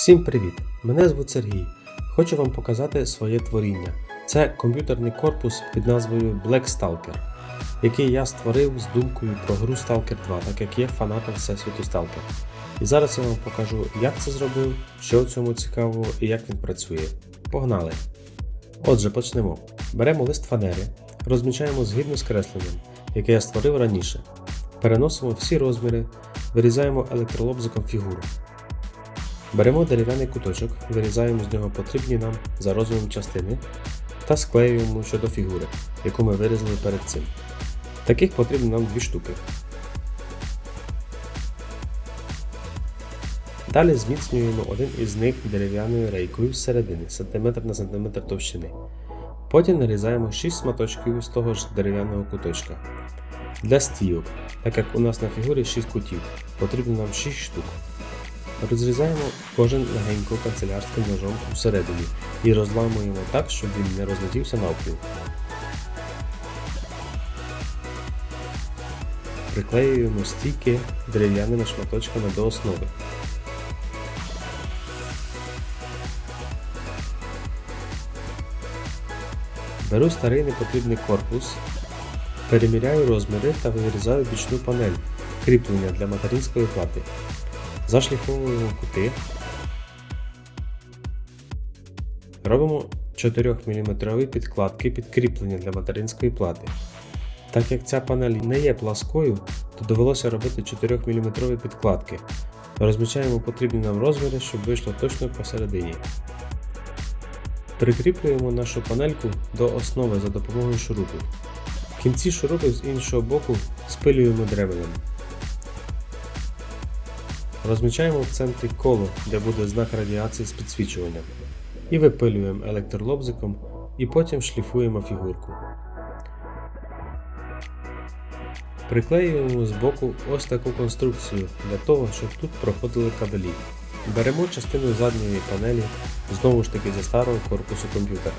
Всім привіт! Мене звуть Сергій. Хочу вам показати своє творіння. Це комп'ютерний корпус під назвою Black Stalker, який я створив з думкою про гру Stalker 2, так як є фанатом всесвіту Stalker. І зараз я вам покажу, як це зробив, що в цьому цікавого і як він працює. Погнали! Отже, почнемо. Беремо лист фанери, розмічаємо згідно з кресленням, яке я створив раніше. Переносимо всі розміри, вирізаємо електролобзиком фігуру. Беремо дерев'яний куточок, вирізаємо з нього потрібні нам за розміром частини та склеюємо щодо фігури, яку ми вирізали перед цим. Таких потрібно нам дві штуки. Далі зміцнюємо один із них дерев'яною рейкою зсередини см на см товщини. Потім нарізаємо 6 шматочків з того ж дерев'яного куточка. Для стійок, так як у нас на фігурі 6 кутів, потрібно нам 6 штук. Розрізаємо кожен легенько канцелярським ножом всередині і розламуємо так, щоб він не розлетівся навпіл. Приклеюємо стійки дерев'яними шматочками до основи. Беру старий непотрібний корпус, переміряю розміри та вирізаю бічну панель кріплення для материнської плати. Зашліфовуємо кути. Робимо 4 мм підкладки під кріплення для материнської плати. Так як ця панель не є пласкою, то довелося робити 4 мм підкладки. Розмічаємо потрібні нам розміри, щоб вийшло точно посередині. Прикріплюємо нашу панельку до основи за допомогою шурупів. В кінці шурупів з іншого боку спилюємо древелем. Розмічаємо в центрі коло, де буде знак радіації з підсвічуванням. І випилюємо електролобзиком і потім шліфуємо фігурку. Приклеюємо з боку ось таку конструкцію для того, щоб тут проходили кабелі. Беремо частину задньої панелі, знову ж таки зі старого корпусу комп'ютера,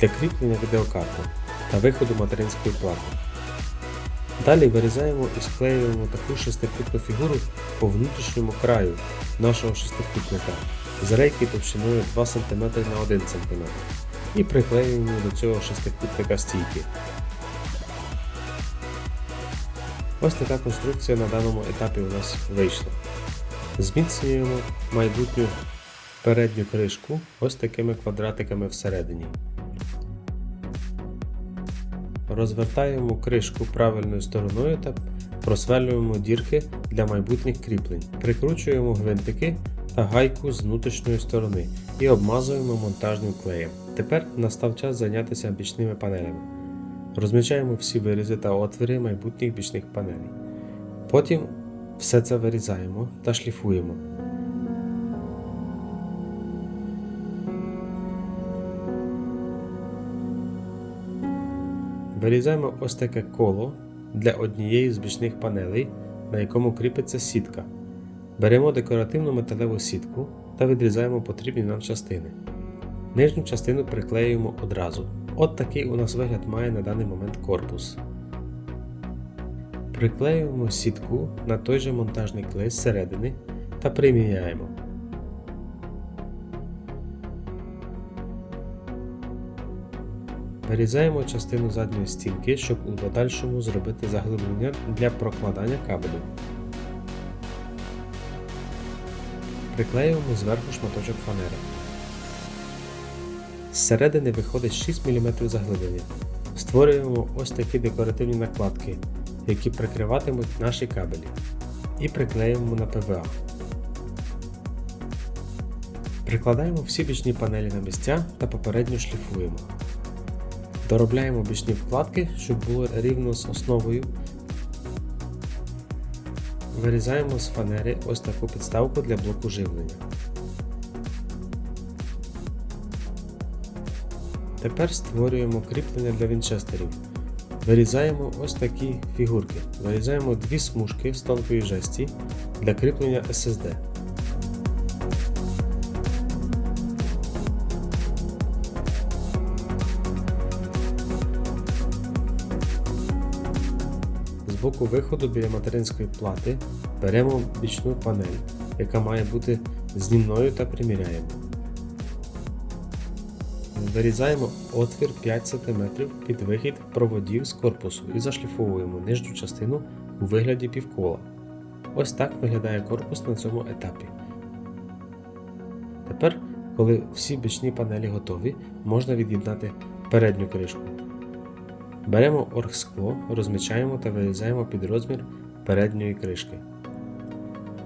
для кріплення відеокарти та виходу материнської плати. Далі вирізаємо і склеюємо таку шестикутну фігуру по внутрішньому краю нашого шестикутника з рейки товщиною 2 см на 1 см і приклеюємо до цього шестикутника стійки. Ось така конструкція на даному етапі у нас вийшла. Зміцнюємо майбутню передню кришку ось такими квадратиками всередині. Розвертаємо кришку правильною стороною та просверлюємо дірки для майбутніх кріплень. Прикручуємо гвинтики та гайку з внутрішньої сторони і обмазуємо монтажним клеєм. Тепер настав час зайнятися бічними панелями. Розмічаємо всі вирізи та отвори майбутніх бічних панелей. Потім все це вирізаємо та шліфуємо. Вирізаємо ось таке коло для однієї з бічних панелей, на якому кріпиться сітка. Беремо декоративну металеву сітку та відрізаємо потрібні нам частини. Нижню частину приклеюємо одразу. От такий у нас вигляд має на даний момент корпус. Приклеюємо сітку на той же монтажний клей зсередини та приміняємо. Вирізаємо частину задньої стінки, щоб у подальшому зробити заглиблення для прокладання кабелю. Приклеюємо зверху шматочок фанери. Зсередини виходить 6 мм заглиблення. Створюємо ось такі декоративні накладки, які прикриватимуть наші кабелі. І приклеюємо на ПВА. Прикладаємо всі бічні панелі на місця та попередньо шліфуємо. Доробляємо бічні вкладки, щоб було рівно з основою. Вирізаємо з фанери ось таку підставку для блоку живлення. Тепер створюємо кріплення для вінчестерів. Вирізаємо ось такі фігурки. Вирізаємо дві смужки з тонкої жесті для кріплення SSD. З боку виходу біля материнської плати беремо бічну панель, яка має бути зі мною та приміряємо. Вирізаємо отвір 5 см під вихід проводів з корпусу і зашліфовуємо нижню частину у вигляді півкола. Ось так виглядає корпус на цьому етапі. Тепер, коли всі бічні панелі готові, можна від'єднати передню кришку. Беремо оргскло, розмічаємо та вирізаємо під розмір передньої кришки.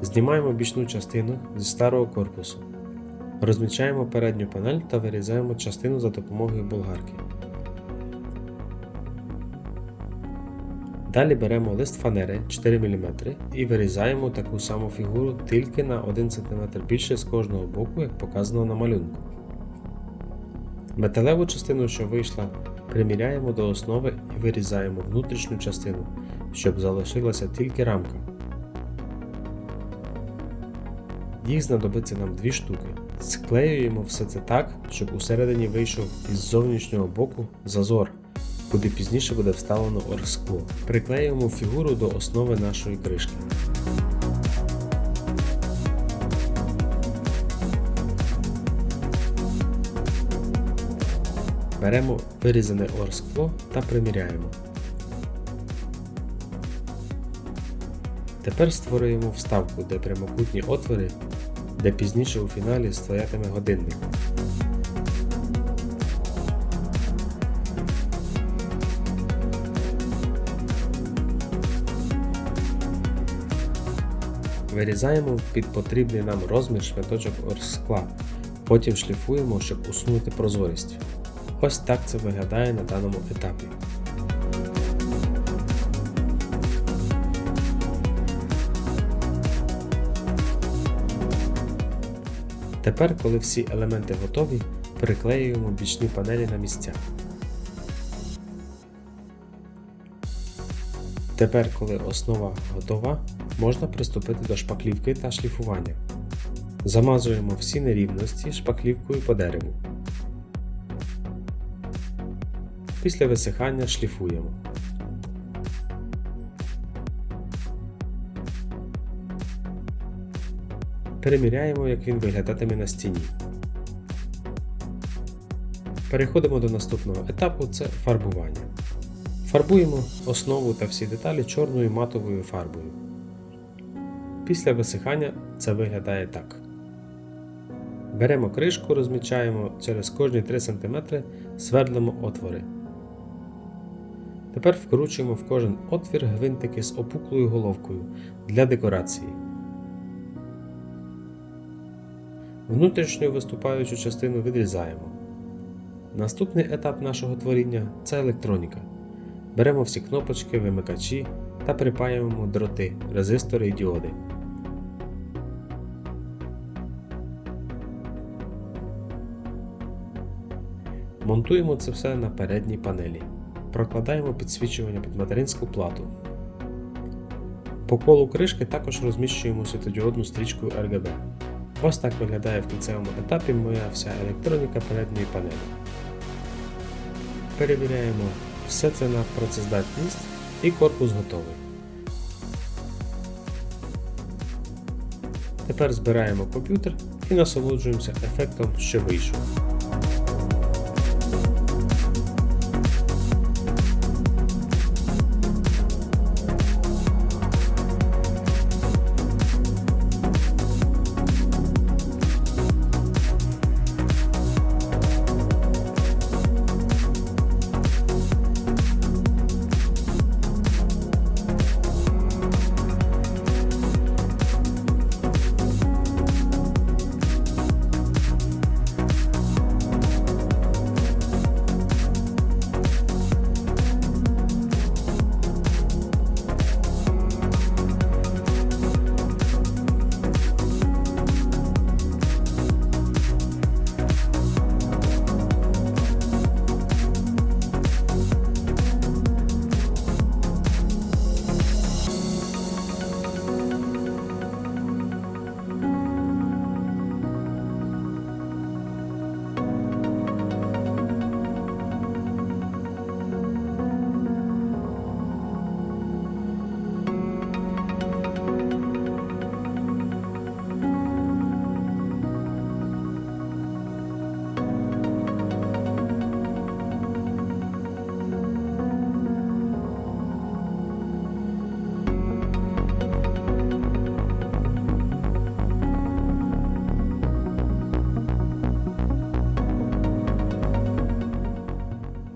Знімаємо бічну частину зі старого корпусу. Розмічаємо передню панель та вирізаємо частину за допомогою болгарки. Далі беремо лист фанери 4 мм і вирізаємо таку саму фігуру тільки на 1 см більше з кожного боку, як показано на малюнку. Металеву частину, що вийшла, приміряємо до основи і вирізаємо внутрішню частину, щоб залишилася тільки рамка. Їх знадобиться нам дві штуки. Склеюємо все це так, щоб усередині вийшов із зовнішнього боку зазор, куди пізніше буде вставлено оргскло. Приклеюємо фігуру до основи нашої кришки. Беремо вирізане оргскло та приміряємо. Тепер створюємо вставку, де прямокутні отвори, де пізніше у фіналі стоятиме годинник. Вирізаємо під потрібний нам розмір шматочок оргскла, потім шліфуємо, щоб усунути прозорість. Ось так це виглядає на даному етапі. Тепер, коли всі елементи готові, приклеюємо бічні панелі на місця. Тепер, коли основа готова, можна приступити до шпаклівки та шліфування. Замазуємо всі нерівності шпаклівкою по дереву. Після висихання шліфуємо. Переміряємо, як він виглядатиме на стіні. Переходимо до наступного етапу це фарбування. Фарбуємо основу та всі деталі чорною матовою фарбою. Після висихання це виглядає так. Беремо кришку, розмічаємо через кожні 3 см, свердлимо отвори. Тепер вкручуємо в кожен отвір гвинтики з опуклою головкою для декорації. Внутрішню виступаючу частину відрізаємо. Наступний етап нашого творіння це електроніка. Беремо всі кнопочки, вимикачі та припаюємо дроти, резистори і діоди. Монтуємо це все на передній панелі. Прокладаємо підсвічування під материнську плату. По колу кришки також розміщуємо світодіодну стрічку RGB. Ось так виглядає в кінцевому етапі моя вся електроніка передньої панелі. Перевіряємо все це на працездатність і корпус готовий. Тепер збираємо комп'ютер і насолоджуємося ефектом, що вийшов.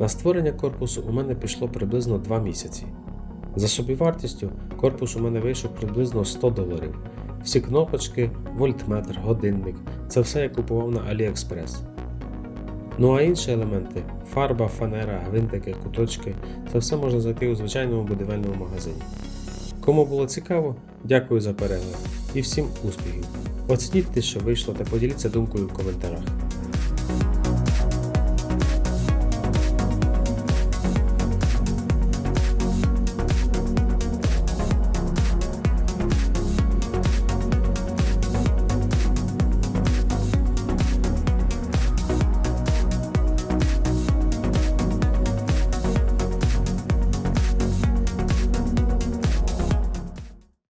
На створення корпусу у мене пішло приблизно 2 місяці. За собівартістю корпус у мене вийшов приблизно 100 доларів. Всі кнопочки, вольтметр, годинник це все я купував на AliExpress. Ну а інші елементи фарба, фанера, гвинтики, куточки це все можна знайти у звичайному будівельному магазині. Кому було цікаво, дякую за перегляд і всім успіхів! Оцініть те, що вийшло, та поділіться думкою в коментарях.